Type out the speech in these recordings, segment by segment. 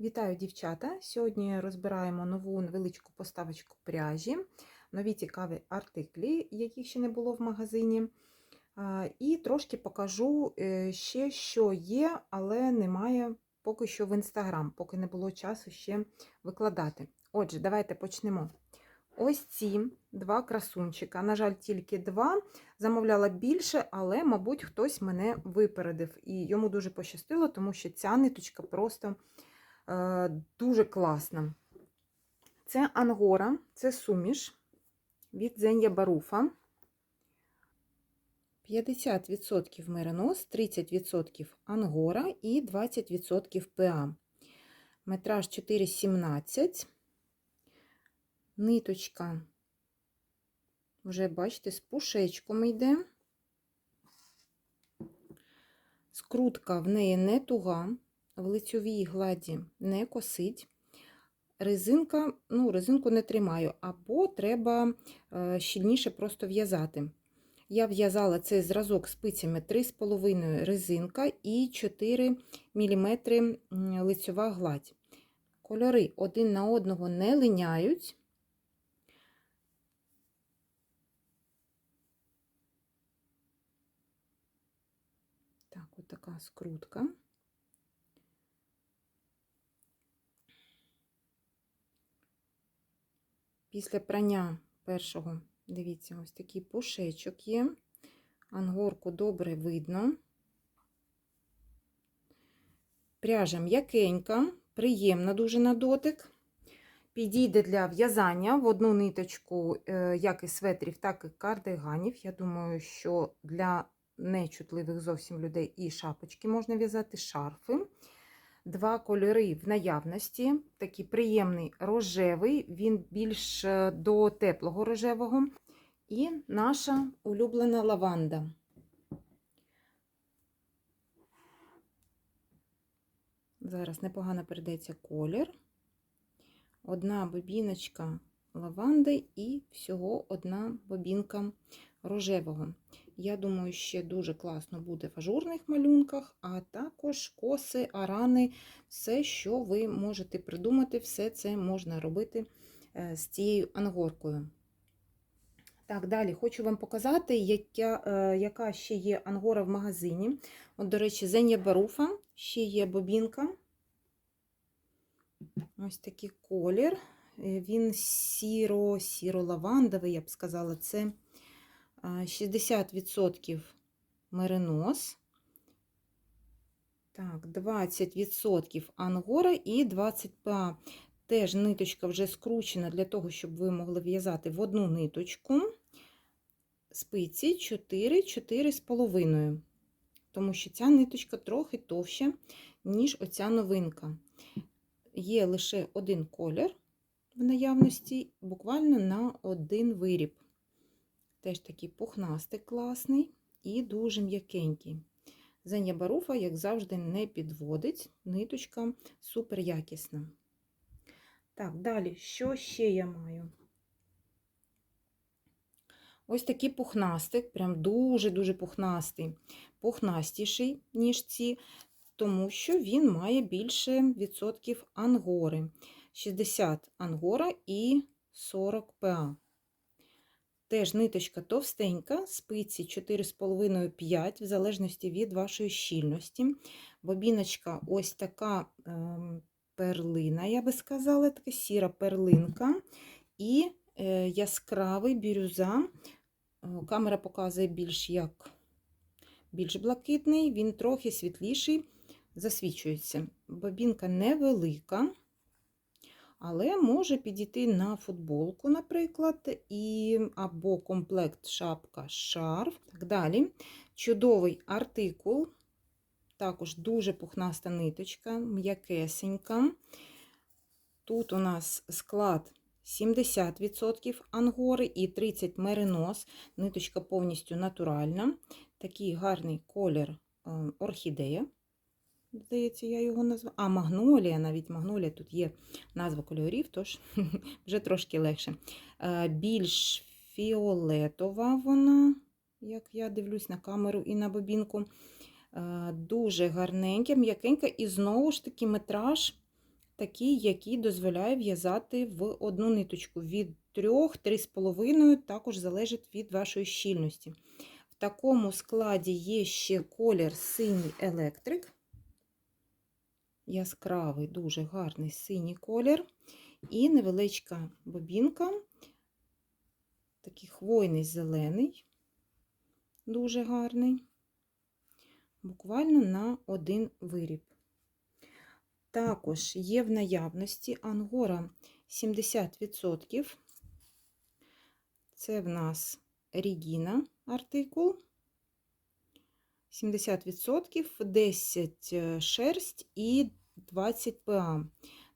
Вітаю, дівчата! Сьогодні розбираємо нову невеличку поставочку пряжі, нові цікаві артиклі, яких ще не було в магазині. І трошки покажу е, ще, що є, але немає поки що в інстаграм, поки не було часу ще викладати. Отже, давайте почнемо. Ось ці два красунчика. На жаль, тільки два. Замовляла більше, але, мабуть, хтось мене випередив. І йому дуже пощастило, тому що ця ниточка просто. Е, дуже класна. Це ангора, це суміш від Зен'я Баруфа. 50% меринос, 30% ангора і 20% ПА. Метраж 4,17. Ниточка, вже бачите, з пушечком йде. Скрутка в неї не туга в лицьовій гладі не косить. Резинка, ну, резинку не тримаю, або треба е, щільніше просто в'язати. Я в'язала цей зразок спицями 3,5 резинка і 4 мм лицьова гладь. Кольори один на одного не линяють. Так, от така скрутка. Після прання першого, дивіться, ось такий пушечок є. Ангорку добре видно. Пряжа м'якенька, приємна дуже на дотик. Підійде для в'язання в одну ниточку, е, як і светрів, так і кардиганів. Я думаю, що для нечутливих зовсім людей і шапочки можна в'язати шарфи. Два кольори в наявності. Такий приємний рожевий, він більш е, до теплого рожевого. І наша улюблена лаванда. Зараз непогано передається колір. Одна бобіночка лаванди і всього одна бобінка рожевого. Я думаю, ще дуже класно буде в ажурних малюнках, а також коси, арани, все, що ви можете придумати, все це можна робити е, з цією ангоркою. Так, далі хочу вам показати, яка е, яка ще є ангора в магазині. От, до речі, Зеня Баруфа, ще є бобінка. Ось такий колір. Е, він сіро-сіро-лавандовий, я б сказала, це 60% меринос. Так, 20% ангора і 20 па. Теж ниточка вже скручена для того, щоб ви могли в'язати в одну ниточку. Спиці 4, 4,5. Тому що ця ниточка трохи товща, ніж оця новинка. Є лише один колір в наявності, буквально на один виріб. Теж такий пухнастий, класний і дуже м'якенький. Зеня Баруфа, як завжди, не підводить, ниточка супер якісна. Так, далі, що ще я маю? Ось такий пухнастик, прям дуже-дуже пухнастий, пухнастіший, ніж ці, тому що він має більше відсотків ангори. 60 ангора і 40 ПА. Теж ниточка товстенька, спиці 4,5-5, в залежності від вашої щільності. Бобіночка ось така ем, перлина, я би сказала, така сіра перлинка. І е, яскравий бірюза. Камера показує більш як більш блакитний, він трохи світліший, засвічується. Бобінка невелика але може підійти на футболку, наприклад, і або комплект шапка, шарф. Так далі. Чудовий артикул, також дуже пухнаста ниточка, м'якесенька. Тут у нас склад 70% ангори і 30 меринос. Ниточка повністю натуральна. Такий гарний колір е, орхідея. Здається, я його назвала. А, магнолія, навіть магнолія, тут є назва кольорів, тож вже трошки легше. Е, більш фіолетова вона, як я дивлюсь на камеру і на бобінку. Е, дуже гарненька, м'якенька, і знову ж таки метраж такий, який дозволяє в'язати в одну ниточку від 3-3,5, також залежить від вашої щільності. В такому складі є ще колір синій електрик. Яскравий, дуже гарний синій колір. І невеличка бобінка, такий хвойний зелений, дуже гарний, буквально на один виріб. Також є в наявності ангора 70%. Це в нас Регіна артикул. 70%, 10 е, шерсть і 20 ПА.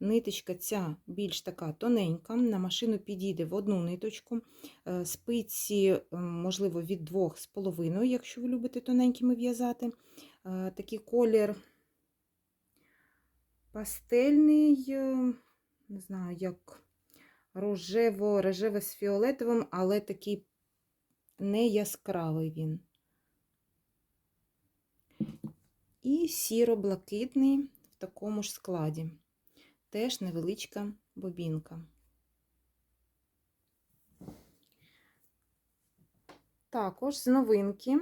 Ниточка ця більш така тоненька, на машину підійде в одну ниточку. Е, Спиці, е, можливо, від 2,5, якщо ви любите тоненькими в'язати. Е, Такий колір пастельний, не знаю, як рожево, рожеве з фіолетовим, але такий не яскравий він. І сіро-блакитний такому ж складі. Теж невеличка бобінка. Також з новинки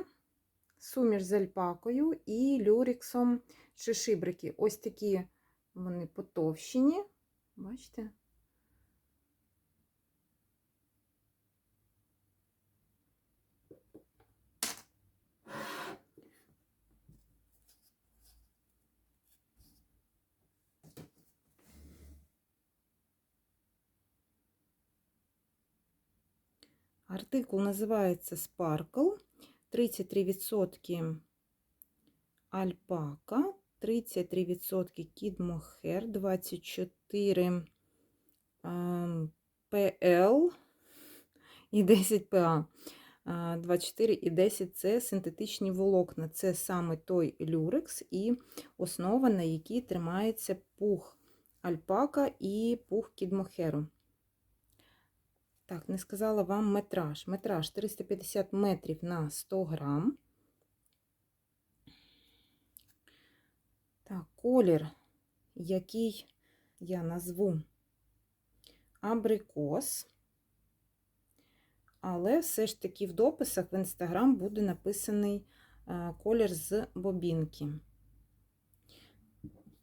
суміш з альпакою і люріксом шишибрики. Ось такі вони потовщені. Бачите? Артикул називається Sparkle. 33% альпака, 33% кід мохер, 24 ем, ПЛ і 10 ПА. 24 і 10 це синтетичні волокна. Це саме той люрекс і основа, на якій тримається пух альпака і пух кідмохеру. Так, не сказала вам метраж. Метраж 350 метрів на 100 грам. Так, колір, який я назву абрикос. Але все ж таки в дописах в інстаграм буде написаний колір з бобінки.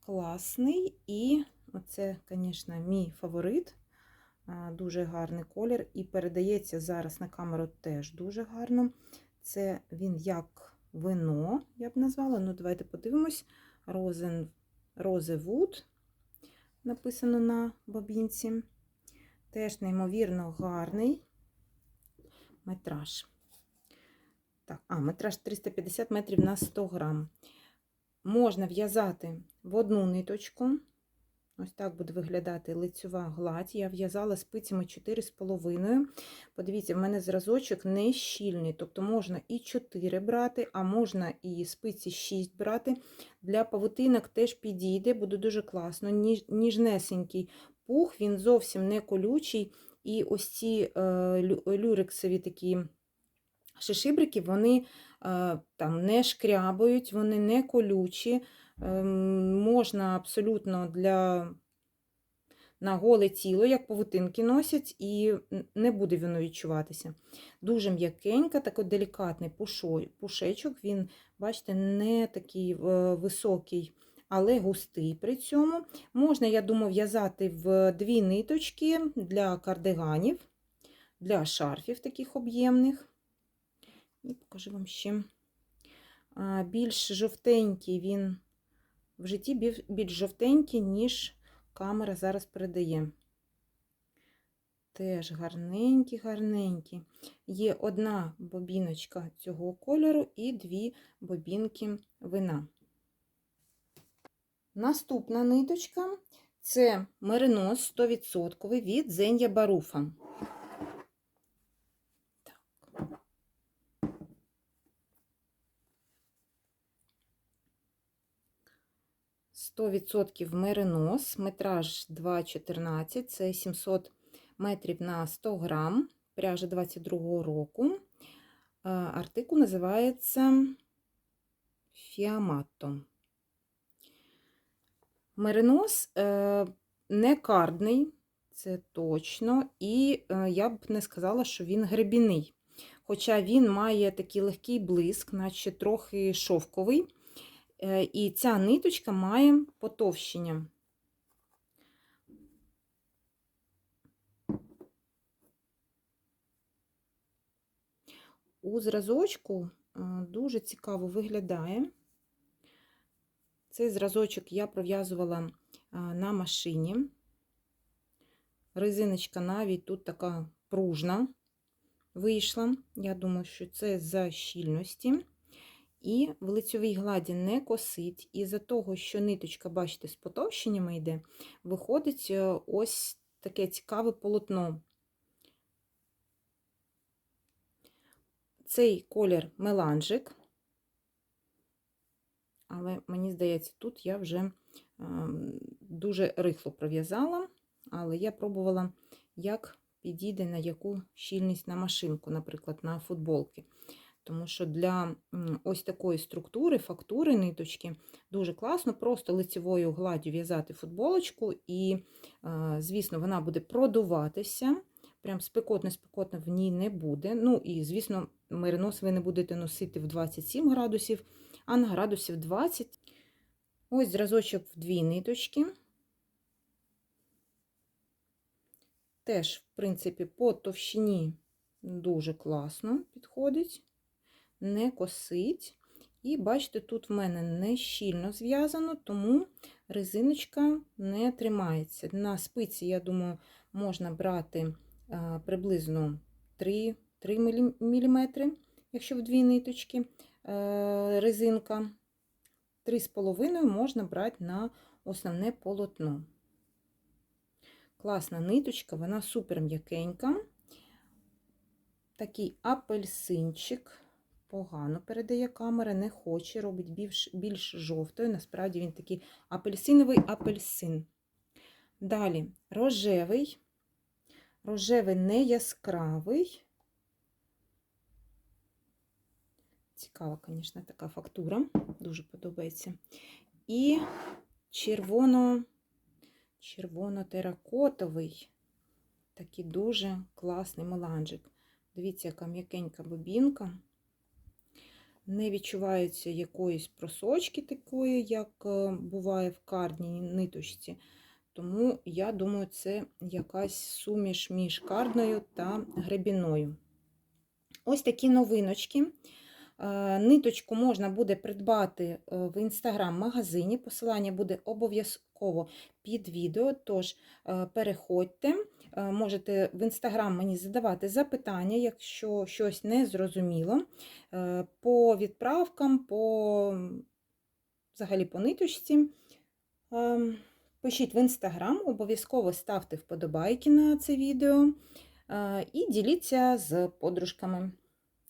Класний, і оце, звісно, мій фаворит. Дуже гарний колір, і передається зараз на камеру теж дуже гарно. Це він як вино, я б назвала. Ну, давайте подивимось. Розен, Розевуд, написано на бобінці. Теж, неймовірно, гарний метраж. Так, а, метраж 350 метрів на 100 грам. Можна в'язати в одну ниточку. Ось так буде виглядати лицьова гладь. Я в'язала спицями 4,5. Подивіться, в мене зразочок не щільний, тобто можна і 4 брати, а можна і спиці 6 брати. Для павутинок теж підійде, буде дуже класно. Ніж, ніжнесенький пух, він зовсім не колючий. І ось ці е, люрексові такі шишибрики, вони е, там не шкрябають, вони не колючі. Ем, можна абсолютно для на голе тіло, як павутинки носять, і не буде воно відчуватися. Дуже м'якенька, такий делікатний пушечок, він, бачите, не такий високий, але густий при цьому. Можна, я думаю, в'язати в дві ниточки для кардиганів, для шарфів таких об'ємних. І покажу вам ще більш жовтенький він в житті більш жовтенькі, ніж камера зараз передає. Теж гарненькі, гарненькі. Є одна бобіночка цього кольору і дві бобінки вина. Наступна ниточка це меринос 100% від Зенья Баруфа. 100% меринос, метраж 2,14, це 700 метрів на 100 грам, пряжа 22 року. Артикул називається Фіамато. Меринос, е, не кардний, це точно, і е, я б не сказала, що він гребіний. Хоча він має такий легкий блиск, наче трохи шовковий. Е, І ця ниточка має потовщення. У зразочку е, дуже цікаво виглядає. Цей зразочок я пров'язувала е, на машині. Резиночка навіть тут така пружна вийшла. Я думаю, що це за щільності. І в лицьовій гладі не косить. І за того, що ниточка, бачите, з потовщеннями йде, виходить е, ось таке цікаве полотно. Цей колір меланжик, але мені здається, тут я вже ем, дуже рихло пров'язала, але я пробувала, як підійде на яку щільність на машинку, наприклад, на футболки. Тому що для ось такої структури, фактури ниточки дуже класно просто лицевою гладдю в'язати футболочку, і, звісно, вона буде продуватися. Прям спекотно-спекотно в ній не буде. Ну і, звісно, меринос ви не будете носити в 27 градусів, а на градусів 20. Ось зразочок в дві ниточки. Теж, в принципі, по товщині дуже класно підходить, не косить. І бачите, тут в мене не щільно зв'язано, тому резиночка не тримається. На спиці, я думаю, можна брати приблизно 3, 3 мм, якщо в дві ниточки а, резинка. 3,5 можна брати на основне полотно. Класна ниточка, вона супер м'якенька. Такий апельсинчик. Погано передає камера, не хоче, робить більш, більш жовтою. Насправді він такий апельсиновий апельсин. Далі рожевий. Рожевий не яскравий. Цікава, звісно, така фактура, дуже подобається. І червоно червоно-теракотовий, такий дуже класний меланжик. Дивіться, яка м'якенька бобінка. Не відчувається якоїсь просочки такої, як е, буває в кардній ниточці. Тому, я думаю, це якась суміш між кардною та гребіною. Ось такі новиночки. Е, ниточку можна буде придбати е, в інстаграм-магазині. Посилання буде обов'язково під відео. Тож е, переходьте, можете в інстаграм мені задавати запитання, якщо щось не зрозуміло. По відправкам, по взагалі по ниточці. Пишіть в інстаграм, обов'язково ставте вподобайки на це відео і діліться з подружками.